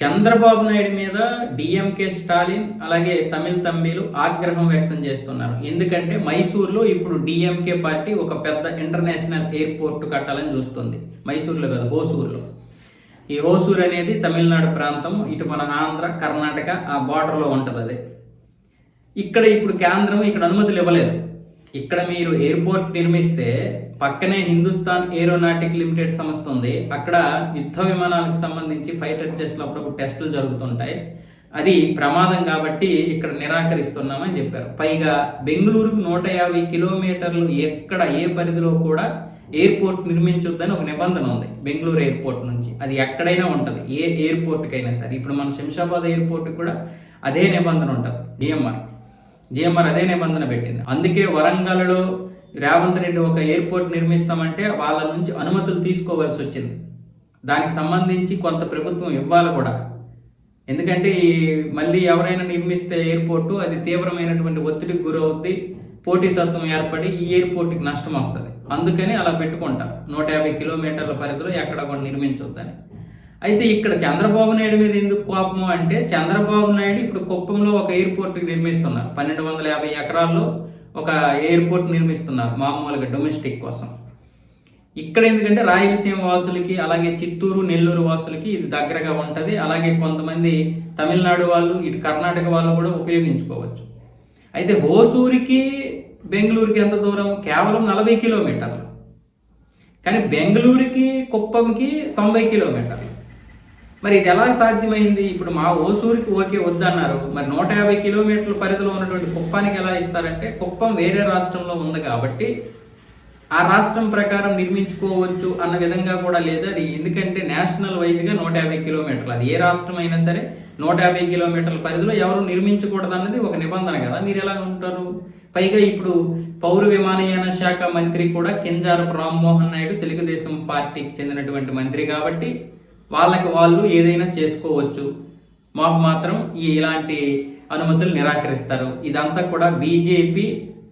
చంద్రబాబు నాయుడు మీద డిఎంకే స్టాలిన్ అలాగే తమిళ తమ్మిలు ఆగ్రహం వ్యక్తం చేస్తున్నారు. ఎందుకంటే మైసూర్లో ఇప్పుడు డిఎంకే పార్టీ ఒక పెద్ద ఇంటర్నేషనల్ ఎయిర్పోర్ట్ కట్టాలని చూస్తుంది. మైసూర్లో కాదు హోసూర్లో. ఈ హోసూర్ అనేది తమిళనాడు ప్రాంతం ఇటు మన ఆంధ్ర కర్ణాటక ఆ బార్డర్లో ఉంటుంది అది ఇక్కడ ఇప్పుడు కేంద్రం ఇక్కడ అనుమతులు ఇవ్వలేదు. ఇక్కడ మీరు ఎయిర్పోర్ట్ నిర్మిస్తే పక్కనే హిందుస్థాన్ ఏరోనాటిక్ లిమిటెడ్ సంస్థ ఉంది. అక్కడ యుద్ధ విమానాలకు సంబంధించి ఫైటర్ టెస్ట్లు అప్పుడప్పుడు టెస్టులు జరుగుతుంటాయి. అది ప్రమాదం కాబట్టి ఇక్కడ నిరాకరిస్తున్నామని చెప్పారు. పైగా బెంగళూరుకు నూట యాభై కిలోమీటర్లు ఎక్కడ ఏ పరిధిలో కూడా ఎయిర్పోర్ట్ నిర్మించొద్దని ఒక నిబంధన ఉంది బెంగళూరు ఎయిర్పోర్ట్ నుంచి. అది ఎక్కడైనా ఉంటుంది. ఏ ఎయిర్పోర్ట్కైనా సరే. ఇప్పుడు మన శంషాబాద్ ఎయిర్పోర్ట్ కూడా అదే నిబంధన ఉంటుంది. జిఎంఆర్ జిఎంఆర్ అదే నిబంధన పెట్టింది. అందుకే వరంగల్లో రేవంత్ రెడ్డి ఒక ఎయిర్పోర్ట్ నిర్మిస్తామంటే వాళ్ళ నుంచి అనుమతులు తీసుకోవాల్సి వచ్చింది. దానికి సంబంధించి కొంత ప్రభుత్వం ఇవ్వాలి కూడా. ఎందుకంటే ఈ మళ్ళీ ఎవరైనా నిర్మిస్తే ఎయిర్పోర్టు అది తీవ్రమైనటువంటి ఒత్తిడికి గురవుద్ది పోటీతత్వం ఏర్పడి ఈ ఎయిర్పోర్ట్కి నష్టం వస్తుంది. అందుకని అలా పెట్టుకుంటారు నూట యాభై కిలోమీటర్ల పరిధిలో ఎక్కడ కూడా నిర్మించొద్దని. అయితే ఇక్కడ చంద్రబాబు నాయుడు మీద ఎందుకు కోపము అంటే చంద్రబాబు నాయుడు ఇప్పుడు కుప్పంలో ఒక ఎయిర్పోర్ట్ నిర్మిస్తున్నారు. పన్నెండు వందల యాభై ఎకరాల్లో ఒక ఎయిర్పోర్ట్ నిర్మిస్తున్నారు మామూలుగా డొమెస్టిక్ కోసం. ఇక్కడ ఎందుకంటే రాయలసీమ వాసులకి అలాగే చిత్తూరు నెల్లూరు వాసులకి ఇది దగ్గరగా ఉంటుంది. అలాగే కొంతమంది తమిళనాడు వాళ్ళు ఇటు కర్ణాటక వాళ్ళు కూడా ఉపయోగించుకోవచ్చు. అయితే హోసూరికి బెంగళూరుకి ఎంత దూరం? కేవలం నలభై కిలోమీటర్లు. కానీ బెంగళూరుకి కుప్పంకి తొంభై కిలోమీటర్లు. మరి ఇది ఎలా సాధ్యమైంది? ఇప్పుడు మా ఓసూరికి ఓకే వద్దన్నారు. మరి నూట యాభై కిలోమీటర్ల పరిధిలో ఉన్నటువంటి కుప్పానికి ఎలా ఇస్తారంటే కుప్పం వేరే రాష్ట్రంలో ఉంది కాబట్టి ఆ రాష్ట్రం ప్రకారం నిర్మించుకోవచ్చు అన్న విధంగా కూడా లేదు అది. ఎందుకంటే నేషనల్ వైజ్గా నూట యాభై కిలోమీటర్లు. అది ఏ రాష్ట్రం అయినా సరే నూట యాభై కిలోమీటర్ల పరిధిలో ఎవరు నిర్మించకూడదు అన్నది ఒక నిబంధన కదా. మీరు ఎలా ఉంటారు? పైగా ఇప్పుడు పౌర విమానయాన శాఖ మంత్రి కూడా కింజారపు రామ్మోహన్ నాయుడు తెలుగుదేశం పార్టీకి చెందినటువంటి మంత్రి కాబట్టి వాళ్ళకి వాళ్ళు ఏదైనా చేసుకోవచ్చు. మాకు మాత్రం ఈ ఇలాంటి అనుమతులు నిరాకరిస్తారు. ఇదంతా కూడా బీజేపీ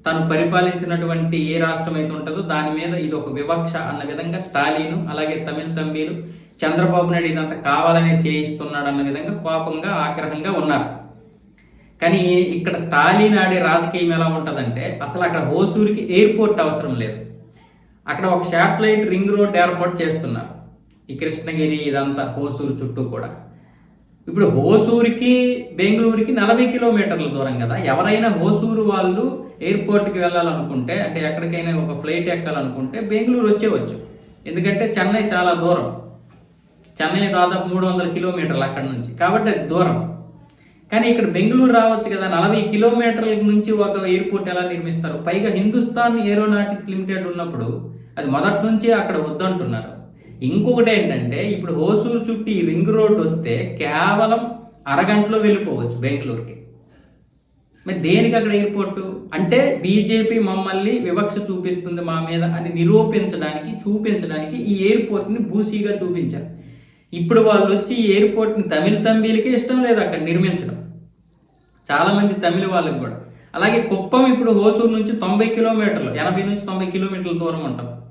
తను పరిపాలించినటువంటి ఏ రాష్ట్రం అయితే ఉంటుందో దాని మీద ఇది ఒక వివక్ష అన్న విధంగా స్టాలిను అలాగే తమిళ తంబీలు చంద్రబాబు నాయుడు ఇదంతా కావాలనే చేయిస్తున్నాడు అన్న విధంగా కోపంగా ఆగ్రహంగా ఉన్నారు. కానీ ఇక్కడ స్టాలిన్ ఆడే రాజకీయం ఎలా ఉంటుందంటే అసలు అక్కడ హోసూరికి ఎయిర్పోర్ట్ అవసరం లేదు. అక్కడ ఒక శాటిలైట్ రింగ్ రోడ్ ఏర్పాటు చేస్తున్నారు. ఈ కృష్ణగిరి ఇదంతా హోసూరు చుట్టూ కూడా. ఇప్పుడు హోసూరుకి బెంగళూరుకి నలభై కిలోమీటర్ల దూరం కదా. ఎవరైనా హోసూరు వాళ్ళు ఎయిర్పోర్ట్కి వెళ్ళాలనుకుంటే అంటే ఎక్కడికైనా ఒక ఫ్లైట్ ఎక్కాలనుకుంటే బెంగళూరు వచ్చేవచ్చు. ఎందుకంటే చెన్నై చాలా దూరం. చెన్నై దాదాపు మూడు వందల కిలోమీటర్లు అక్కడ నుంచి. కాబట్టి అది దూరం. కానీ ఇక్కడ బెంగళూరు రావచ్చు కదా. నలభై కిలోమీటర్ల నుంచి ఒక ఎయిర్పోర్ట్ ఎలా నిర్మిస్తారు? పైగా హిందుస్థాన్ ఏరోనాటిక్ లిమిటెడ్ ఉన్నప్పుడు అది మొదటి నుంచి అక్కడ వద్దంటున్నారు. ఇంకొకటి ఏంటంటే ఇప్పుడు హోసూరు చుట్టూ ఈ రింగ్ రోడ్ వస్తే కేవలం అరగంటలో వెళ్ళిపోవచ్చు బెంగళూరుకి. మరి దేనికి అక్కడ ఎయిర్పోర్టు? అంటే బీజేపీ మమ్మల్ని వివక్ష చూపిస్తుంది మా మీద అని నిరూపించడానికి చూపించడానికి ఈ ఎయిర్పోర్ట్ని బూసీగా చూపించారు. ఇప్పుడు వాళ్ళు వచ్చి ఈ ఎయిర్పోర్ట్ని తమిళ తంబీలకి ఇష్టం లేదు అక్కడ నిర్మించడం. చాలామంది తమిళ వాళ్ళకి కూడా. అలాగే కుప్పం ఇప్పుడు హోసూరు నుంచి తొంభై కిలోమీటర్లు ఎనభై నుంచి తొంభై కిలోమీటర్ల దూరం ఉంటాం.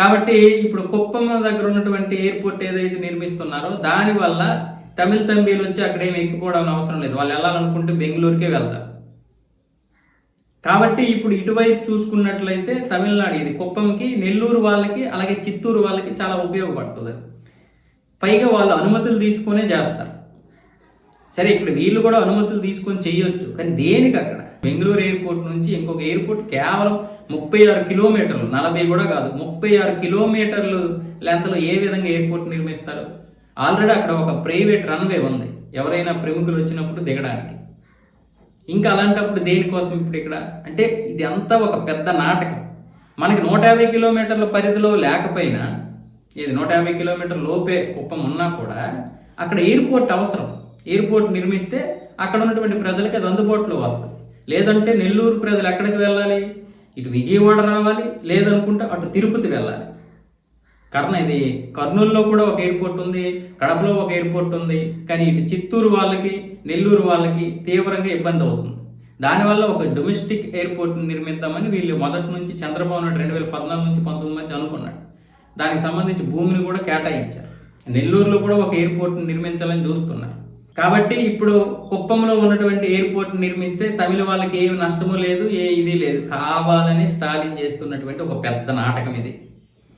కాబట్టి ఇప్పుడు కుప్పం దగ్గర ఉన్నటువంటి ఎయిర్పోర్ట్ ఏదైతే నిర్మిస్తున్నారో దానివల్ల తమిళ తంబీలు వచ్చి అక్కడ ఏమి ఎక్కిపోవడం అవసరం లేదు. వాళ్ళు వెళ్ళాలనుకుంటే బెంగళూరుకే వెళ్తారు. కాబట్టి ఇప్పుడు ఇటువైపు చూసుకున్నట్లయితే తమిళనాడు ఇది కుప్పంకి నెల్లూరు వాళ్ళకి అలాగే చిత్తూరు వాళ్ళకి చాలా ఉపయోగపడుతుంది. పైగా వాళ్ళు అనుమతులు తీసుకునే చేస్తారు. సరే ఇప్పుడు వీళ్ళు కూడా అనుమతులు తీసుకొని చేయొచ్చు కానీ దేనికి అక్కడ? బెంగళూరు ఎయిర్పోర్ట్ నుంచి ఇంకొక ఎయిర్పోర్ట్ కేవలం ముప్పై ఆరు కిలోమీటర్లు నలభై కూడా కాదు ముప్పై ఆరు కిలోమీటర్లు లెంత్లో ఏ విధంగా ఎయిర్పోర్ట్ నిర్మిస్తారు? ఆల్రెడీ అక్కడ ఒక ప్రైవేట్ రన్వే ఉంది. ఎవరైనా ప్రముఖులు వచ్చినప్పుడు దిగడానికి. ఇంకా అలాంటప్పుడు దేనికోసం ఇప్పుడు ఇక్కడ? అంటే ఇది అంతా ఒక పెద్ద నాటకం. మనకి నూట యాభై కిలోమీటర్ల పరిధిలో లేకపోయినా ఇది నూట యాభై కిలోమీటర్ లోపే కుప్పం ఉన్నా కూడా అక్కడ ఎయిర్పోర్ట్ అవసరం. ఎయిర్పోర్ట్ నిర్మిస్తే అక్కడ ఉన్నటువంటి ప్రజలకి అది అందుబాటులో వస్తుంది. లేదంటే నెల్లూరు ప్రజలు ఎక్కడికి వెళ్ళాలి? ఇటు విజయవాడ రావాలి లేదనుకుంటే అటు తిరుపతి వెళ్ళాలి. కారణం ఇది. కర్నూలులో కూడా ఒక ఎయిర్పోర్ట్ ఉంది కడపలో ఒక ఎయిర్పోర్ట్ ఉంది కానీ ఇటు చిత్తూరు వాళ్ళకి నెల్లూరు వాళ్ళకి తీవ్రంగా ఇబ్బంది అవుతుంది. దానివల్ల ఒక డొమెస్టిక్ ఎయిర్పోర్ట్ నిర్మిద్దామని వీళ్ళు మొదటి నుంచి చంద్రబాబు నాయుడు రెండు వేల పద్నాలుగు నుంచి పంతొమ్మిది మధ్య అనుకున్నాడు. దానికి సంబంధించి భూమిని కూడా కేటాయించారు. నెల్లూరులో కూడా ఒక ఎయిర్పోర్ట్ నిర్మించాలని చూస్తున్నారు. కాబట్టి ఇప్పుడు కుప్పంలో ఉన్నటువంటి ఎయిర్పోర్ట్ నిర్మిస్తే తమిళ వాళ్ళకి ఏ నష్టము లేదు ఏ ఇది లేదు. కావాలని స్టాలిన్ చేస్తున్నటువంటి ఒక పెద్ద నాటకం ఇది.